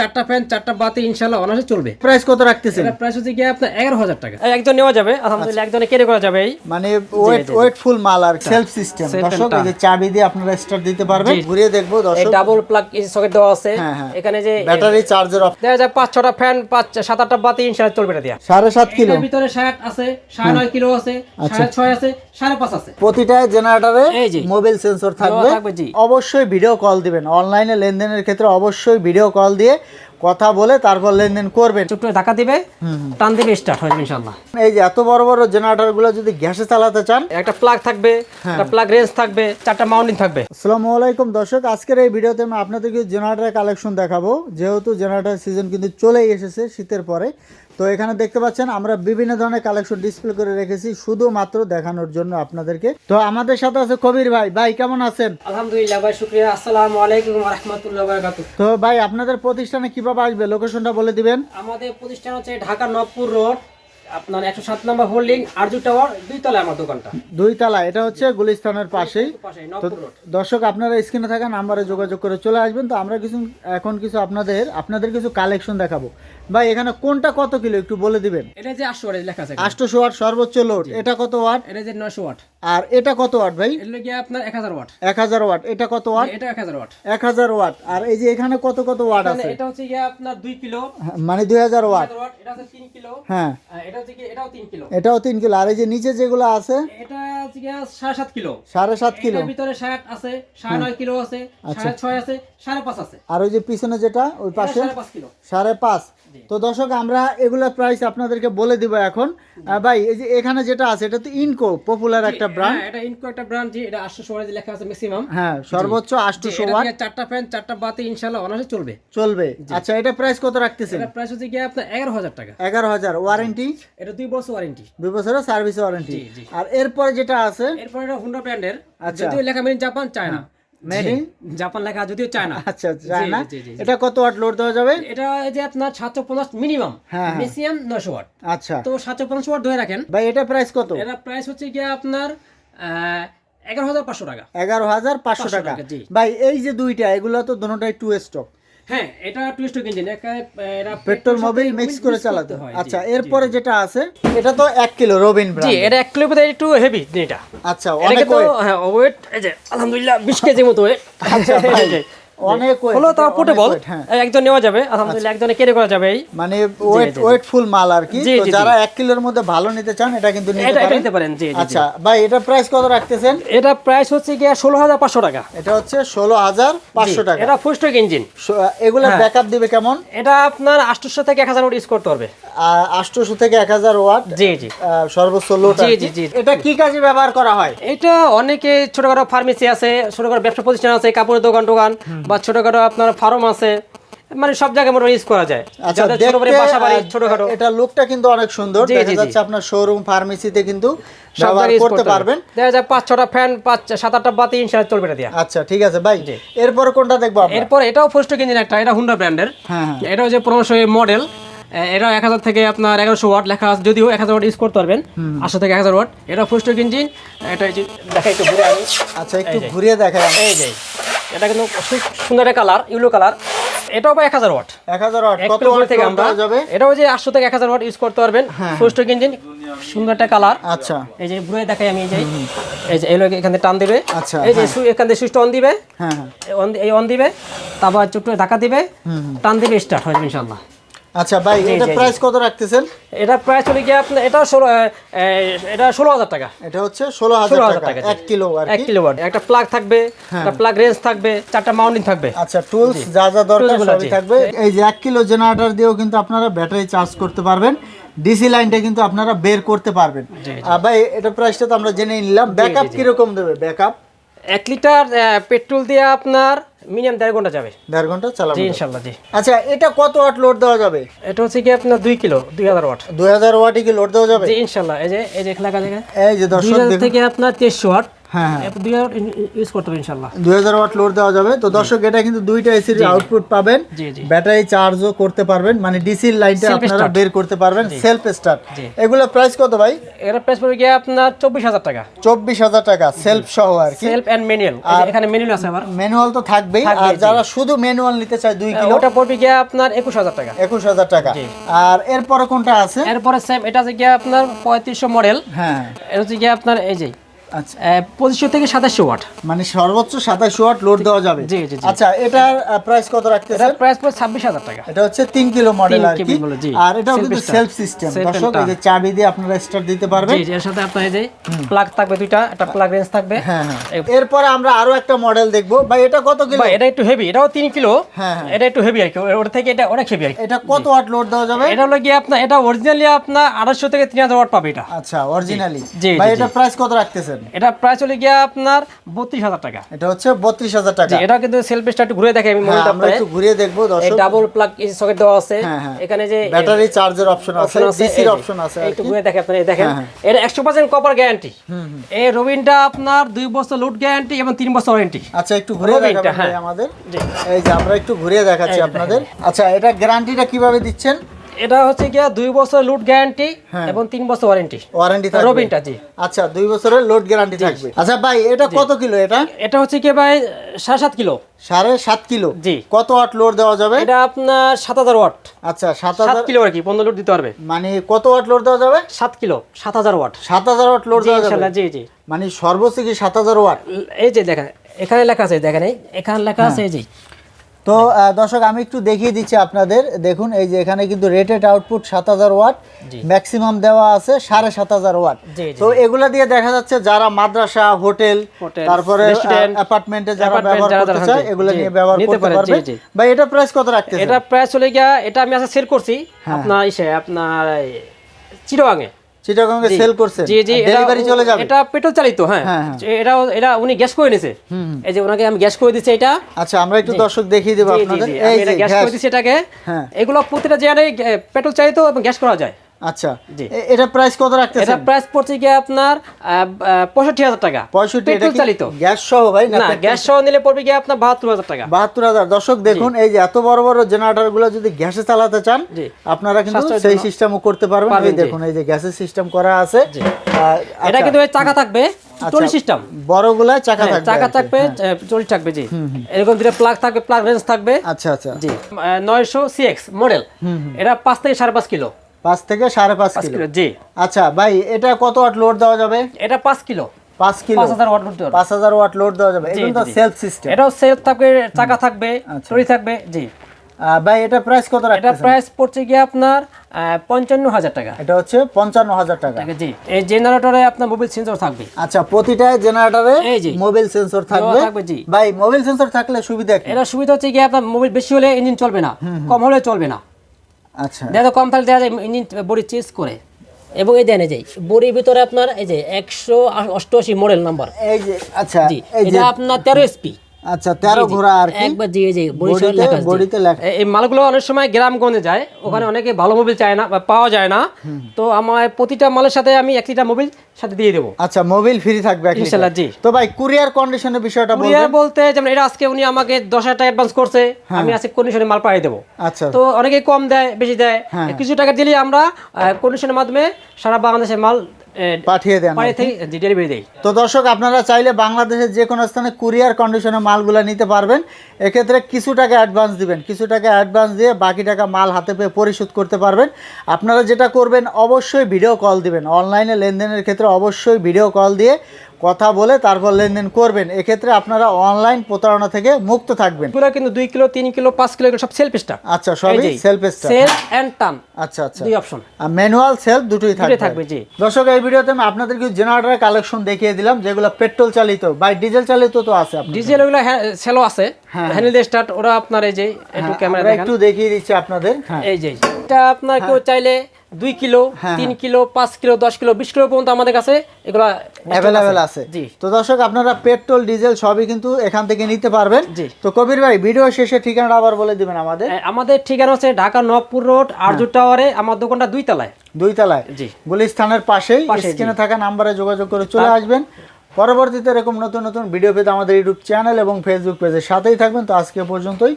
চারটা ফ্যান চারটা বাতি ইনশাল্লাহ অনাসে চলবে। প্রাইস কত রাখতেছেন? প্রাইস হচ্ছে গিয়ে আপনার এগারো হাজার টাকা। একজন নেওয়া যাবে আলহামদুলিল্লাহ একজনে কেটে করা যাবে মানে ওয়েট ওয়েট ফুল মাল আর সেলফ সিস্টেম দর্শক এই যে চাবি দিয়ে আপনারা স্টার্ট দিতে পারবেন। ঘুরিয়ে দেখব দর্শক। ডাবল প্লাগ সকেট দেওয়া আছে। হ্যাঁ, হ্যাঁ। এখানে যে ব্যাটারি চার্জার অফ দেখা যায় পাঁচ ছটা ফ্যান পাঁচ সাত আটটা বাতি ইনশাল্লাহ চলবে এটা দিয়া। সাড়ে সাত কিলো। ভিতরে ষাট আছে সাড়ে নয় কিলো আছে সাড়ে ছয় আছে সাড়ে পাঁচ আছে। প্রতিটা জেনারেটরে মোবাইল সেন্সর থাকবে। থাকবে, অবশ্যই ভিডিও কল দিবেন। অনলাইনে লেনদেনের ক্ষেত্রে অবশ্যই ভিডিও কল দিয়ে কথা বলে তারপর লেনদেন করবেন ছোট্ট ধাক্কা দিবে টান দিবে স্টার্ট হবে ইনশাআল্লাহ। এই যে এত বড় বড় জেনারেটরগুলো যদি গ্যাসে চালাতে চান। একটা প্লাগ থাকবে একটা প্লাগ রেঞ্জ থাকবে চারটা মাউন্টিং থাকবে। আসসালামু আলাইকুম দর্শক আজকের এই ভিডিওতে আমি আপনাদেরকে জেনারেটর কালেকশন দেখাবো। যেহেতু জেনারেটর সিজন কিন্তু চলেই এসেছে শীতের পরে। তো এখানে দেখতে পাচ্ছেন আমরা বিভিন্ন ধরনের কালেকশন ডিসপ্লে করে রেখেছি শুধুমাত্র দেখানোর জন্য আপনাদেরকে। তো আমাদের সাথে আছে কবির ভাই। ভাই কেমন আছেন? আলহামদুলিল্লাহ ভাই শুক্রিয়া। আসসালামু আলাইকুম রহমতুল্লাহ বারাকাতু তো ভাই আপনাদের প্রতিষ্ঠানে কীভাবে আসবে? লোকেশনটা বলে দিবেন। আমাদের প্রতিষ্ঠান হচ্ছে ঢাকা নবপুর রোড। আপনার একশো সাত নম্বর হোল্ডিং আরজু টাওয়ার দুই আমার দোকানটা। দুই তালা এটা হচ্ছে গুলিস্তানের পাশেই। পাশে তো নবপুর রোড। দর্শক আপনারা স্ক্রিনে থাকা নাম্বারে যোগাযোগ করে চলে আসবেন। তো আমরা কিছু এখন কিছু আপনাদের আপনাদের কিছু কালেকশন দেখাবো। ভাই এখানে কোনটা কত কিলো একটু বলে দিবেন? এটা যে আটশো ওয়াট লেখা আছে আটশোশো ওয়াট সর্বোচ্চ লোড এটা কত ওয়াট? এটা যে নয়শো ওয়াট। আর এটা কত ওয়াট ভাই? এগুলো গিয়ে আপনার এক হাজার ওয়াট। এক হাজার ওয়াট এটা কত ওয়াট? এটা এক হাজার ওয়াট। এক হাজার ওয়াট। আর এই যে এখানে কত কত ওয়াট আছে? এটা হচ্ছে গিয়ে আপনার দুই কিলো। হ্যাঁ, মানে দুই হাজার ওয়াট। এটা হচ্ছে তিন কিলো। হ্যাঁ। এটা এটাও তিন কিলো। এটাও তিন কিলো আর এই যে নিচে যেগুলো আছে? এটা সাড়ে সাত কিলো। সাড়ে সাত কিলো। ভিতরে ষাট আছে সাড়ে নয় কিলো আছে সাড়ে ছয় আছে সাড়ে পাঁচ আছে। আর ওই যে পিছনে যেটা ওই পাশে? সাড়ে পাঁচ কিলো। সাড়ে পাঁচ। তো দর্শক আমরা এগুলোর প্রাইস আপনাদেরকে বলে দিব এখন। ভাই এই যে এখানে যেটা আছে এটা তো ইনকো পপুলার একটা ব্র্যান্ড হ্যাঁ এটা ইনকো একটা ব্র্যান্ড জি এটা আটশো ওয়াট লেখা আছে ম্যাক্সিমাম হ্যাঁ সর্বোচ্চ আটশোশো এটা ওয়াট দিয়ে চারটা ফ্যান চারটা বাতি ইনশাল্লাহ অনাসে চলবে। চলবে। আচ্ছা এটা প্রাইস কত রাখতেছেন? এটা প্রাইস হচ্ছে গিয়ে আপনার এগারো হাজার টাকা। এগারো হাজার ওয়ারেন্টি এটা দুই বছর ওয়ারেন্টি দুই বছরের সার্ভিস ওয়ারেন্টি। আর এরপরে যেটা আছে? এরপর এটা হুন্ডা ব্র্যান্ডের আচ্ছা। যদিও লেখা made Japan China made in Japan লেখা যদিও চায়না। আচ্ছা চায় না জি, জি, জি। এটা কত ওয়াট লোড দেওয়া যাবে? এটা যে আপনার সাতশো পঞ্চাশ মিনিমাম হ্যাঁ, হ্যাঁ। ম্যাক্সিমাম নশো ওয়াট। আচ্ছা। তো সাতশো পঞ্চাশ ওয়াট ধরে রাখেন। ভাই এটা প্রাইস কত? এটা প্রাইস হচ্ছে গিয়ে আপনার এগারো হাজার পাঁচশো টাকা। এগারো হাজার পাঁচশো টাকা। টাকা, ভাই এই যে দুইটা এগুলো তো দুটোটাই টু স্টক হ্যাঁ এটা টুইস্ট ইঞ্জিন এটা পেট্রোল মোবিল মিক্স করে চালাতে হয়। আচ্ছা এরপরে যেটা আছে এটা তো এক কিলো রবিন জি এটা এক কিলো বোধহয় একটু হেভি এটা। আচ্ছা অনেক ওয়েট হ্যাঁ ওয়েট এই যে আলহামদুলিল্লাহ বিশ কেজির মতো ওয়েট আচ্ছা অনেক হলো তাও পোর্টেবল অনেক weight, হ্যাঁ। একজন নেওয়া যাবে আলহামদুলিল্লাহ একজনে কেটে করা যাবে মানে ওয়েট ওয়েট ফুল মাল আর কি। তো জি, জি। যারা এক কিলোর মধ্যে ভালো নিতে চান এটা কিন্তু নিতে এটা এটা পারেন। নিতে পারেন। জি জি, জি। আচ্ছা ভাই এটা প্রাইস কত রাখতেছেন? এটা প্রাইস হচ্ছে টাকা। এটা হচ্ছে ষোলো হাজার পাঁচশো টাকা। এটা ফুল স্টক ইঞ্জিন এগুলো হ্যাঁ। ব্যাকআপ দিবে কেমন? এটা আপনার আটশোশো থেকে এক হাজার ওয়াট ইউজ করতে পারবে থেকে এক হাজার ওয়াট জি জি। আহ, সর্বোচ্চ লোড জি, জি, জি। এটা কি কাজে ব্যবহার করা হয়? এটা অনেকে ছোটখাটো ফার্মেসি আছে ছোটখাটো ব্যবসা প্রতিষ্ঠান আছে কাপড়ের দোকান টোকান বা ছোটখাটো আপনার ফার্ম আছে মানে সব জায়গায় মোটামুটি ইউজ করা যায়। আচ্ছা বাসা বাড়ি ছোটখাটো। এটা লুকটা কিন্তু অনেক সুন্দর। দেখা। যাচ্ছে আপনার শোরুম ফার্মেসিতে কিন্তু ব্যবহার করতে করতে পারবেন। দেখা যায় পাঁচ ছটা ফ্যান পাঁচ সাত আটটা বাতি ইনশাল্লাহ চলবে এটা দিয়া। আচ্ছা ঠিক আছে ভাই। এরপরে কোনটা দেখব এরপর এটাও ইঞ্জিন একটা এটা হুন্ডা ব্র্যান্ডের এটা হচ্ছে পনেরোশো মডেল এটা এক হাজার থেকে আপনার এগারোশো ওয়াট লেখা আছে যদিও এক হাজার ওয়াট ইউজ করতে পারবেন। আটশো থেকে এক হাজার ওয়াট এটা ইঞ্জিন এটা এই দেখা একটু ঘুরে আচ্ছা একটু ঘুরিয়ে এই যে। এটা কিন্তু খুব সুন্দর একটা কালার ইউলো কালার। এটাও বা এক হাজার ওয়াট। এক হাজার ওয়াট কত ওয়াট থেকে আমরা যাবে? এটাও যে আটশো থেকে এক হাজার ওয়াট ইউজ করতে পারবেন। ফুল স্টক ইঞ্জিন সুন্দর একটা কালার। আচ্ছা। এই যে ঘুরে দেখাই আমি এই যে। এই যে এলো এখান থেকে টান দিবে। আচ্ছা, এই যে সু- এখান থেকে সুইচটা অন দিবে। হ্যাঁ হ্যাঁ। অন এই অন দিবে। তারপর ছোট্ট ধাক্কা দিবে। টান দিবে স্টার্ট হয়ে যাবে ইনশাল্লাহ আচ্ছা ভাই এটা প্রাইস কত রাখতেছেন? এটা প্রাইস চলে গিয়ে আপনার এটা ষোলো এটা ষোলো হাজার টাকা। এটা হচ্ছে ষোলো হাজার টাকা এক কিলো আর এক কি? কিলো ওয়াট একটা প্লাগ থাকবে একটা প্লাগ রেঞ্জ থাকবে চারটা মাউন্টিং থাকবে। আচ্ছা টুলস যা যা দরকার সবই থাকবে। এই যে এক কিলো জেনারেটর দিয়েও কিন্তু আপনারা ব্যাটারি চার্জ করতে পারবেন। ডিসি লাইনটা কিন্তু আপনারা বের করতে পারবেন। ভাই এটা প্রাইসটা তো আমরা জেনে নিলাম। ব্যাকআপ কীরকম দেবে? ব্যাকআপ এক লিটার পেট্রোল দিয়ে আপনার মিনিমাম দেড় ঘণ্টা যাবে। দেড় ঘণ্টা চালাবে জি ইনশাল্লাহ জি। আচ্ছা এটা কত ওয়াট লোড দেওয়া যাবে? এটা হচ্ছে কি আপনার দুই কিলো দুই হাজার ওয়াট। দুই হাজার ওয়াটে কি লোড দেওয়া যাবে? জি ইনশাল্লাহ এই যে এই যে এখানে এই যে দশ দর্শক থেকে আপনার তেইশশো ওয়াট। হ্যাঁ হ্যাঁ। এরপর ইউজ করতে হবে ইনশাল্লাহ দুই হাজার ওয়াট লোড দেওয়া যাবে। তো দর্শক এটা কিন্তু দুইটা এসির আউটপুট পাবেন। ব্যাটারি চার্জও করতে পারবেন। মানে ডিসির লাইনটা আপনারা বের করতে পারবেন। সেলফ স্টার্ট এগুলো প্রাইস কত ভাই? এর প্রাইস পড়বে গিয়ে আপনার চব্বিশ হাজার টাকা। চব্বিশ হাজার টাকা। সেলফ সহ আর কি। সেলফ অ্যান্ড ম্যানুয়াল এখানে ম্যানুয়াল আছে আবার। ম্যানুয়াল তো থাকবেই। আর যারা শুধু ম্যানুয়াল নিতে চায় দুই কিলো। ওটা পড়বে গিয়ে আপনার একুশ হাজার টাকা। একুশ হাজার টাকা। আর এরপরে কোনটা আছে? এরপরে সেম এটা হচ্ছে গিয়ে আপনার পঁয়ত্রিশশো মডেল হ্যাঁ। এটা হচ্ছে গিয়ে আপনার এই যে আচ্ছা। পঁচিশশো থেকে সাতাশশো ওয়াট। মানে সর্বোচ্চ সাতাশ ওয়াট লোড দেওয়া যাবে। জি, জি। আচ্ছা এটার প্রাইস কত এটার রাখতেছেন প্রাইস পড়ে ছাব্বিশ হাজার টাকা। এটা হচ্ছে তিন কিলো মডেল আর কি। আর এটাও কিন্তু সেলফ সিস্টেম দর্শক এই যে চাবি দিয়ে আপনারা স্টার্ট দিতে পারবেন। জি এর সাথে আপনার এই যে প্লাগ থাকবে দুইটা একটা প্লাগ রেঞ্জ থাকবে। হ্যাঁ হ্যাঁ। এরপরে আমরা আরও একটা মডেল দেখব। ভাই এটা কত কিলো? ভাই এটা একটু হেভি এটাও তিন কিলো। হ্যাঁ, হ্যাঁ। এটা একটু হেভি আর কি। ওর থেকে এটা অনেক হেভি আর কি। এটা কত ওয়াট লোড দেওয়া যাবে? এটা হলো গিয়ে আপনার এটা অরিজিনালি আপনার আড়াইশো থেকে তিন হাজার ওয়াট পাবে এটা। আচ্ছা অরিজিনালি জি, ভাই এটা প্রাইস কত রাখতেছেন? এটা প্রাইস হলে গিয়ে আপনার বত্রিশ হাজার টাকা। এটা হচ্ছে বত্রিশ হাজার টাকা। এটা কিন্তু সেলফ স্টার্ট একটু ঘুরে দেখে আমি হ্যাঁ, মনিটর আমরা একটু ঘুরিয়ে দেখব দর্শক। ডাবল প্লাগ সকেট দেওয়া আছে। হ্যাঁ, হ্যাঁ। এখানে যে ব্যাটারি চার্জের অপশন আছে ডিসির অপশন আছে একটু ঘুরে দেখে আপনি দেখেন। একশো পার্সেন্ট কপার গ্যারান্টি এই রবিনটা আপনার দুই বছর লুট গ্যারান্টি এবং তিন বছর ওয়ারেন্টি আচ্ছা একটু ঘুরে দেখাবেন। আমাদের। এই যে আমরা একটু ঘুরিয়ে দেখাচ্ছি আপনাদের। আচ্ছা এটা গ্যারান্টিটা কীভাবে দিচ্ছেন? এটা হচ্ছে গিয়া দুই বছর লুট গ্যারান্টি হ্যাঁ। এবং তিন বছর ওয়ারেন্টি ওয়ারেন্টি থাকবে। রবিনটা জি। আচ্ছা দুই বছরের লোড গ্যারান্টি থাকবে। আচ্ছা ভাই এটা কত কিলো এটা? এটা হচ্ছে কি ভাই সাড়ে সাত কিলো। সাড়ে সাত কিলো। জি। কত ওয়াট লোড দেওয়া যাবে? এটা আপনার সাত হাজার ওয়াট আচ্ছা সাত হাজার কিলো আর কি পনেরো লুট দিতে পারবে। মানে কত ওয়াট লোড দেওয়া যাবে? সাত কিলো সাত হাজার ওয়াট সাত হাজার ওয়াট লোড দেওয়া যাবে। জি জি। মানে সর্বোচ্চ কি সাত হাজার ওয়াট এই যে দেখেন এখানে লেখা আছে দেখেন এই এখানে লেখা আছে এই যে। তো দর্শক আমি একটু দেখিয়ে দিচ্ছি আপনাদের। দেখুন এই যে এখানে কিন্তু রেটেড আউটপুট সাত হাজার ওয়াট ম্যাক্সিমাম দেওয়া আছে সাড়ে সাত হাজার ওয়াট। তো এগুলা দিয়ে দেখা যাচ্ছে যারা মাদ্রাসা হোটেল তারপরে অ্যাপার্টমেন্টে যারা ব্যবহার করতে চায় জি, এগুলো নিয়ে ব্যবহার করতে পারে, পারবে। ভাই এটা প্রাইস কত রাখতে এটা প্রায় চলে গিয়া এটা আমি আজকে সেল করছি হ্যাঁ। আপনার ইসে আপনার চিরোয়াঙে চিটাগঙ্গে সেল করছেন জি জি এটা- ডেলিভারি চলে যাবে। এটা পেট্রোল চালিত হ্যাঁ। হ্যাঁ, হ্যাঁ। এটা এটা উনি গ্যাস করে নিছে। এই যে ওনাকে আমি গ্যাস করে দিছি এটা। আচ্ছা আমরা একটু দর্শক দেখিয়ে দেবো আপনাদের। এই যে এটা গ্যাস গ্যাস করে দিছি এটাকে। হ্যাঁ। এগুলো প্রতিটা জায়গায় পেট্রোল চালিত এবং গ্যাস করা যায়। আচ্ছা এটা প্রাইস কত এটা প্রাইস পড়ছে গিয়ে আপনার পঁয়ষট্টি হাজার টাকা। পঁয়ষট্টি এটা পেট্রোল চালিত। গ্যাস সহ ভাই না গ্যাস সহ নিলে পড়বে গিয়ে আপনার বাহাত্তর হাজার টাকা। বাহাত্তর হাজার। দর্শক দেখুন এই যে এত বড় বড় জেনারেটরগুলো যদি গ্যাসে চালাতে চান আপনারা কিন্তু সেই সিস্টেমও করতে পারবেন। এই দেখুন এই যে গ্যাসের সিস্টেম করা আছে। এটা আচ্ছা, কিন্তু ওই চাকা থাকবে টলি সিস্টেম বড়গুলা চাকা থাকবে হ্যাঁ, চাকা থাকবে চল্লিশ থাকবে জি। এরকম দুটো প্লাগ থাকবে প্লাগ রেঞ্জ থাকবে। আচ্ছা আচ্ছা। জি। নয়শো সিএক্স মডেল এটা পাঁচ থেকে সাড়ে পাঁচ কিলো। পাঁচ থেকে সাড়ে পাঁচ কিলো। জি। আচ্ছা ভাই এটা কত ওয়াট লোড দেওয়া যাবে? এটা পাঁচ কিলো। পাঁচ কিলো। পাঁচ হাজার ওয়াট করতে পারবে পাঁচ হাজার ওয়াট লোড দেওয়া যাবে। সেলফ সিস্টেম এটাও সেলফ থাকবে চাকা থাকবে আচ্ছা। থাকবে জি। ভাই এটা প্রাইস কত এটা প্রাইস পড়ছে গিয়ে আপনার পঞ্চান্ন হাজার টাকা। এটা হচ্ছে পঞ্চান্ন হাজার টাকা। জি। এই জেনারেটরে আপনার মোবাইল সেন্সর থাকবে। আচ্ছা প্রতিটা জেনারেটরে এই যে। মোবাইল সেন্সর থাকবে? থাকবে, জি। ভাই মোবাইল সেন্সর থাকলে সুবিধা কি? এটা সুবিধা হচ্ছে গিয়ে আপনার মোবাইল বেশি হলে ইঞ্জিন চলবে না কম হলে চলবে না। আচ্ছা। দেখো কম থাকলে দেখা যায় ইঞ্জিন বডি চেঞ্জ করে। এবং এই দেন এই যে বডির ভিতরে আপনার এই যে একশো অষ্টআশি মডেল নাম্বার এই যে আচ্ছা জি এটা আপনার তেরো এসপি আচ্ছা তেরো ঘোড়া আর কি? একবার জি এই যে বডি লেখা বডিতে লেখা। এই- মালগুলো অনেক সময় গ্রামগঞ্জে যায় ওখানে অনেকে ভালো মোবিল চায় না পাওয়া যায় না। তো আমার প্রতিটা মালের সাথে আমি একটা মোবিল সাথে দিয়ে দেবো। আচ্ছা মোবাইল ফ্রি থাকবে লিটার। জি। তো ভাই কুরিয়ার কন্ডিশনের বিষয়টা কুরিয়ার বলতে যেমন এটা আজকে উনি আমাকে দশ হাজার টাকা অ্যাডভান্স করছে আমি আজকে কন্ডিশনে মাল পাঠিয়ে দেবো। আচ্ছা। তো অনেকে কম দেয় বেশি দেয়। হ্যাঁ। কিছু টাকা দিলে আমরা কন্ডিশনের মাধ্যমে সারা বাংলাদেশের মাল পাঠিয়ে দেন ডেলিভারি দেই। তো দর্শক আপনারা চাইলে বাংলাদেশের যে কোনো স্থানে কুরিয়ার কন্ডিশনে মালগুলো নিতে পারবেন। এক্ষেত্রে কিছু টাকা অ্যাডভান্স দিবেন। কিছু টাকা অ্যাডভান্স দিয়ে বাকি টাকা মাল হাতে পেয়ে পরিশোধ করতে পারবেন। আপনারা যেটা করবেন অবশ্যই ভিডিও কল দিবেন। অনলাইনে লেনদেনের ক্ষেত্রে অবশ্যই ভিডিও কল দিয়ে কথা বলে তারপর লেনদেন করবেন এক্ষেত্রে আপনারা অনলাইন প্রতারণা থেকে মুক্ত থাকবেন। এগুলো কিন্তু দুই কিলো তিন কিলো পাঁচ কিলো সব সেলফ স্টার্ট আচ্ছা সবই সেলফ স্টার্ট সেলফ অ্যান্ড টান আচ্ছা আচ্ছা। দুই অপশন ম্যানুয়াল সেলফ দুটোই থাকবে। থাকবে, জি। দর্শক এই ভিডিওতে আমি আপনাদেরকে জেনারেটর কালেকশন দেখিয়ে দিলাম যেগুলো পেট্রোল চালিত বা ডিজেল চালিত তো আছে ডিজেল ওগুলো সেলো আছে। হ্যাঁ, হ্যান্ডেল স্টার্ট ওরা আপনার এই যে একটু ক্যামেরা একটু দেখিয়ে দিচ্ছি আপনাদের। হ্যাঁ এই যে এটা আপনার কেউ চাইলে দুই কিলো হ্যাঁ, তিন কিলো পাঁচ কিলো দশ কিলো বিশ কিলো পর্যন্ত আমাদের কাছে এগুলো অ্যাভেলেবেল আছে। জি। তো দর্শক আপনারা পেট্রোল ডিজেল সবই কিন্তু এখান থেকে নিতে পারবেন। জি। তো কবির ভাই ভিডিও শেষে ঠিকানাটা আবার বলে দিবেন আমাদের। আমাদের ঠিকানা হচ্ছে ঢাকা নবপুর রোড আরজু টাওয়ারে আমার দোকানটা দুই তলায়। দুই তলায় জি। গুলিস্তানের পাশেই। পাশে, স্ক্রিনে থাকা নাম্বারে যোগাযোগ করে চলে আসবেন। পরবর্তীতে এরকম নতুন নতুন ভিডিও পেতে আমাদের ইউটিউব চ্যানেল এবং ফেসবুক পেজের সাথেই থাকবেন। তো আজকে পর্যন্তই।